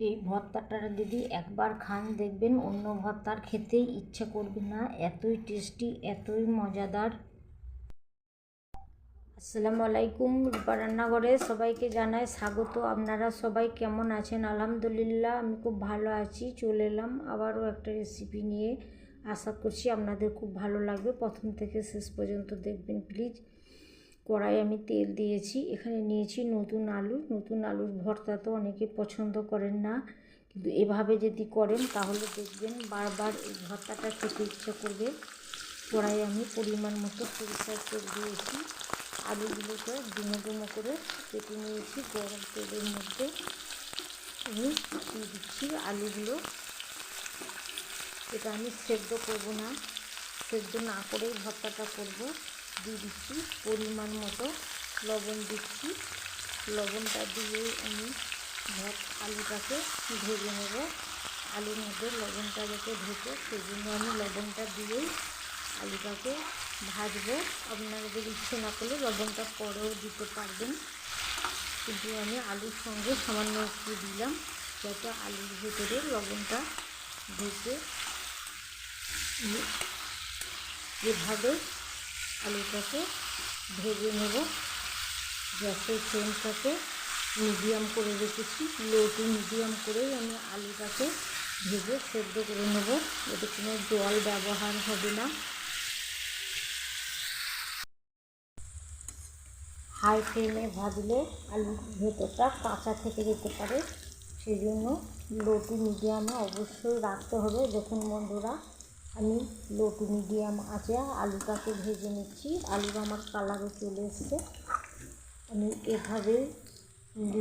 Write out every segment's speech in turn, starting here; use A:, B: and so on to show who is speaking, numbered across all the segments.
A: এই ভর্তাটা যদি একবার খান, দেখবেন অন্য ভর্তার খেতেই ইচ্ছে করবে না। এতই টেস্টি, এতই মজাদার। আসসালামু আলাইকুম, রূপা রান্নাঘরে সবাইকে জানাই স্বাগত। আপনারা সবাই কেমন আছেন? আলহামদুলিল্লাহ, আমি খুব ভালো আছি। চলে এলাম আবারও একটা রেসিপি নিয়ে। আশা করছি আপনাদের খুব ভালো লাগবে। প্রথম থেকে শেষ পর্যন্ত দেখবেন প্লিজ কড়াই আমি তেল দিয়েছি। এখানে নিয়েছি নতুন আলু। নতুন আলুর ভর্তা তো অনেকে পছন্দ করেন না। কিন্তু এভাবে যদি করেন, তাহলে দেখবেন বারবার এই ভর্তাটা খেতে ইচ্ছা করবে। কড়াই আমি পরিমাণ মতো সরিষার তেল দিয়েছি। আলুগুলোকে ডুমো ডুমো করে কেটে নিয়েছি। গরম তেলের মধ্যে আমি দিয়ে দিচ্ছি আলুগুলো। এটা আমি সেদ্ধ করব না। সেদ্ধ না করেই ভর্তাটা করব। দিয়ে দিচ্ছি পরিমাণ মতো লবণ দিচ্ছি। লবণটা দিয়ে আমি ভাত, আলুটাকে ভেজে নেব। আলুর মধ্যে লবণটা যাতে ঢোকে সেই জন্য আমি লবণটা দিয়েই আলুটাকে ভাজবো। আপনাদের ইচ্ছে না করলে লবণটা পরেও দিতে পারবেন। কিন্তু আমি আলুর সঙ্গে সামান্য একটু দিলাম, যাতে আলুর ভেতরে লবণটা ঢেকে। এভাবে আলুটাকে ভেজে নেব। গ্যাসের ফ্লেমটাকে মিডিয়াম করে রেখেছি। লো টু মিডিয়াম করেই আমি আলুটাকে ভেজে সেদ্ধ করে নেব। এতে কোনো জল ব্যবহার হবে না। হাই ফ্লেমে ভাজলে আলুর ভেতরটা কাঁচা থেকে যেতে পারে। সেই জন্য লো টু মিডিয়ামে অবশ্যই রাখতে হবে। দেখুন বন্ধুরা আমি লো টু মিডিয়াম আছে, আলুটাকে ভেজে নিচ্ছি। আলুর আমার কালারে চলে এসছে। আমি এভাবে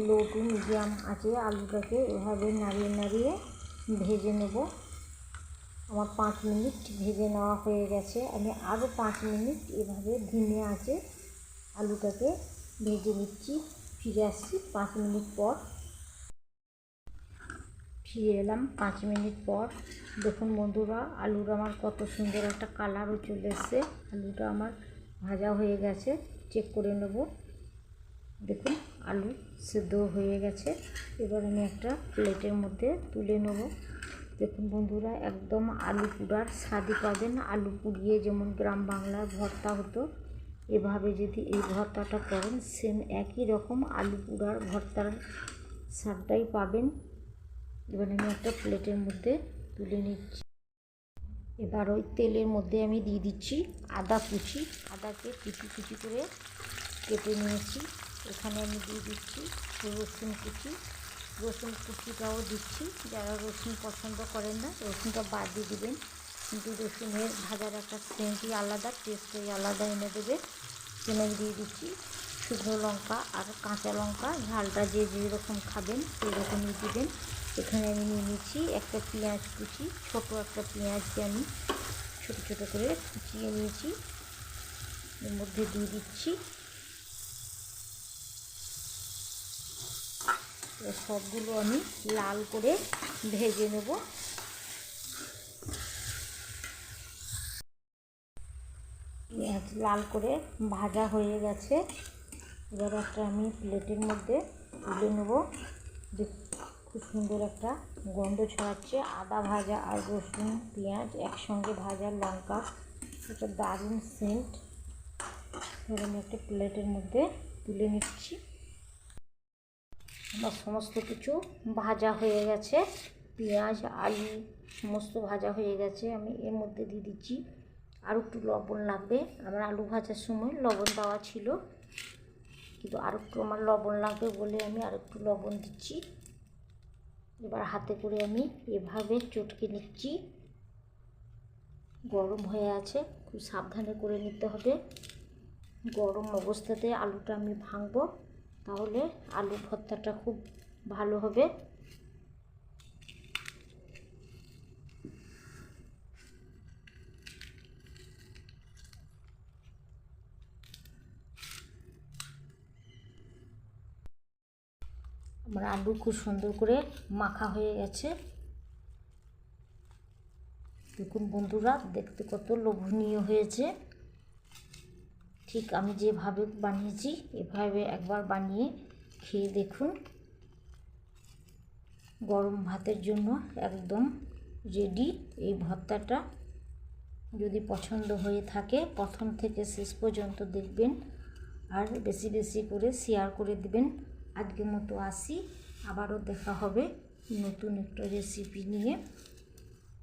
A: লো টু মিডিয়াম আছে, আলুটাকে এভাবে নাড়িয়ে নাড়িয়ে ভেজে নেব। আমার পাঁচ মিনিট ভেজে নেওয়া হয়ে গেছে। আমি আরও পাঁচ মিনিট এভাবে ধিমে আছে, আলুটাকে ভেজে নিচ্ছি, ফিরে আসছি পাঁচ মিনিট পর। ফিরে এলাম পাঁচ মিনিট পর। দেখুন বন্ধুরা, আলুর আমার কত সুন্দর একটা কালারও চলে এসছে। আলুটা আমার ভাজা হয়ে গেছে চেক করে নেব। দেখুন, আলু সেদ্ধ হয়ে গেছে। এবার আমি একটা প্লেটের মধ্যে তুলে নেব। দেখুন বন্ধুরা, একদম আলু পুড়ার স্বাদই পাবেন। আলু পুড়িয়ে যেমন গ্রাম বাংলার ভর্তা হতো, এভাবে যদি এই ভর্তাটা করেন সেম একই রকম আলু পুড়ার ভর্তার স্বাদটাই পাবেন। এবার আমি একটা প্লেটের মধ্যে তুলে নিচ্ছি। এবার ওই তেলের মধ্যে আমি দিয়ে দিচ্ছি আদা কুচি। আদাকে কুচি কুচি করে কেটে নিয়েছি। এখানে আমি দিয়ে দিচ্ছি রসুন কুচি। রসুন কুচিটাও দিচ্ছি। যারা রসুন পছন্দ করেন না, রসুনটা বাদ দিয়ে দেবেন। কিন্তু রসুনের ভাজার একটা সেন্টই আলাদা টেস্টই আলাদা এনে দেবে। এনে দিয়ে দিচ্ছি শুকনো লঙ্কা আর কাঁচা লঙ্কা। ঝালটা যে যেরকম খাবেন, সেরকমই দেবেন। এখানে আমি নিয়ে নিচ্ছি একটা পেঁয়াজ কুচি, ছোটো একটা পেঁয়াজকে আমি ছোটো ছোটো করে কুচিয়ে নিয়েছি। এর মধ্যে দিয়ে দিচ্ছি। সবগুলো আমি লাল করে ভেজে নেব। পেঁয়াজ লাল করে ভাজা হয়ে গেছে। এবার একটা আমি প্লেটের মধ্যে তুলে নেব। খুব সুন্দর একটা গন্ধ ছড়াচ্ছে, আদা ভাজা আর রসুন, পেঁয়াজ একসঙ্গে ভাজা লঙ্কা, একটা দারুণ সেন্ট এবার একটা প্লেটের মধ্যে তুলে নিচ্ছি। আমার সমস্ত কিছু ভাজা হয়ে গেছে। পেঁয়াজ, আলু, সমস্ত ভাজা হয়ে গেছে। আমি এর মধ্যে দিয়ে দিচ্ছি। আর একটু লবণ লাগবে। আমার আলু ভাজার সময় লবণ দেওয়া ছিল। কিন্তু আর একটু আমার লবণ লাগবে বলে আমি আর একটু লবণ দিচ্ছি। এবার হাতে করে আমি এভাবে চটকে নিচ্ছি। গরম হয়ে আছে, খুব সাবধানে করে নিতে হবে। গরম অবস্থাতে আলুটা আমি ভাঙবো, তাহলে আলু ভর্তাটা খুব ভালো হবে। আমার আলু খুব সুন্দর করে মাখা হয়ে গেছে। দেখুন বন্ধুরা, দেখতে কত লোভনীয় হয়েছে। ঠিক আমি যেভাবে বানিয়েছি, এভাবে একবার বানিয়ে খেয়ে দেখুন। গরম ভাতের জন্য একদম রেডি এই ভর্তাটা। যদি পছন্দ হয়ে থাকে, প্রথম থেকে শেষ পর্যন্ত দেখবেন। আর বেশি বেশি করে শেয়ার করে দেবেন। আজকের মতো আসি। আবারও দেখা হবে নতুন একটা রেসিপি নিয়ে।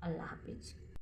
A: আল্লাহ হাফিজ।